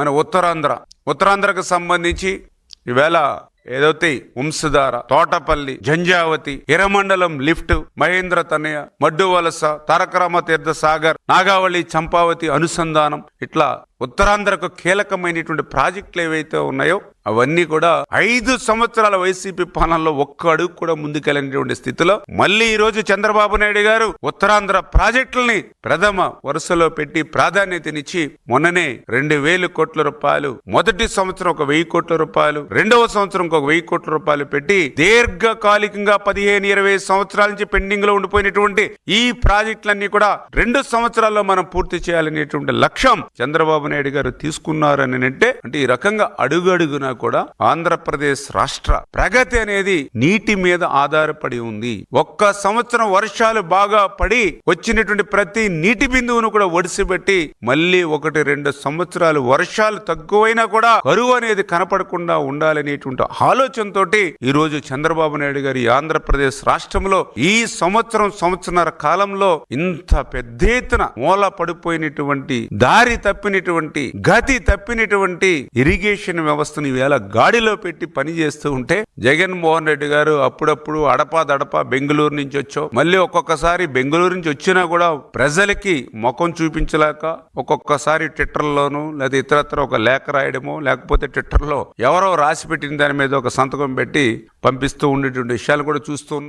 మన ఉత్తరాంధ్ర. ఉత్తరాంధ్రకు సంబంధించి ఈవేళ ఏదైతే వంశధార తోటపల్లి జంజావతి ఇరమండలం లిఫ్ట్ మహేంద్ర తనయ మడ్డు వలస తారకరామ తీర్థ సాగర్ నాగావళి చంపావతి అనుసంధానం ఇట్లా ఉత్తరాంధ్రకు కీలకమైనటువంటి ప్రాజెక్టులు ఏవైతే ఉన్నాయో అవన్నీ కూడా ఐదు సంవత్సరాల వైసీపీ పాలనలో ఒక్క అడుగు కూడా ముందుకెళ్ళినటువంటి స్థితిలో మళ్ళీ ఈ రోజు చంద్రబాబు నాయుడు గారు ఉత్తరాంధ్ర ప్రాజెక్టుల్ని ప్రథమ వరుసలో పెట్టి ప్రాధాన్యతనిచ్చి మొన్ననే రెండు వేల కోట్ల రూపాయలు మొదటి సంవత్సరం ఒక వెయ్యి కోట్ల రూపాయలు రెండవ సంవత్సరం ఒక వెయ్యి కోట్ల రూపాయలు పెట్టి దీర్ఘకాలికంగా పదిహేను ఇరవై సంవత్సరాల నుంచి పెండింగ్లో ఉండిపోయినటువంటి ఈ ప్రాజెక్టులన్నీ కూడా రెండు సంవత్సరాల్లో మనం పూర్తి చేయాలనేటువంటి లక్ష్యం చంద్రబాబు నాయుడు గారు తీసుకున్నారని అంటే అంటే ఈ రకంగా అడుగడుగునా కూడా ఆంధ్రప్రదేశ్ రాష్ట్ర ప్రగతి అనేది నీటి మీద ఆధారపడి ఉంది. ఒక్క సంవత్సరం వర్షాలు బాగా పడి వచ్చినటువంటి ప్రతి నీటి బిందువును కూడా ఒడిసిపెట్టి మళ్ళీ ఒకటి రెండు సంవత్సరాలు వర్షాలు తక్కువైనా కూడా కరువు అనేది కనపడకుండా ఉండాలనేటువంటి ఆలోచనతో ఈ రోజు చంద్రబాబు నాయుడు గారి ఆంధ్రప్రదేశ్ రాష్ట్రంలో ఈ సంవత్సరం సంవత్సరాల కాలంలో ఇంత పెద్ద ఎత్తున మూల పడిపోయినటువంటి దారి తప్పినటువంటి గతి తప్పినటువంటి ఇరిగేషన్ వ్యవస్థను ఈవేళ గాడిలో పెట్టి పని చేస్తూ ఉంటే జగన్మోహన్ రెడ్డి గారు అప్పుడప్పుడు అడపా దడప బెంగళూరు నుంచి వచ్చో మళ్ళీ ఒక్కొక్కసారి బెంగళూరు నుంచి వచ్చినా కూడా ప్రజలకి ముఖం చూపించలేక ఒక్కొక్కసారి ట్విట్టర్లోను లేదా ఇతరత్ర ఒక లేఖ రాయడమో లేకపోతే ట్విట్టర్లో ఎవరో రాసి పెట్టిన దాని మీద ఒక సంతకం పెట్టి పంపిస్తూ ఉండేటువంటి విషయాలు కూడా చూస్తూ ఉన్నాం.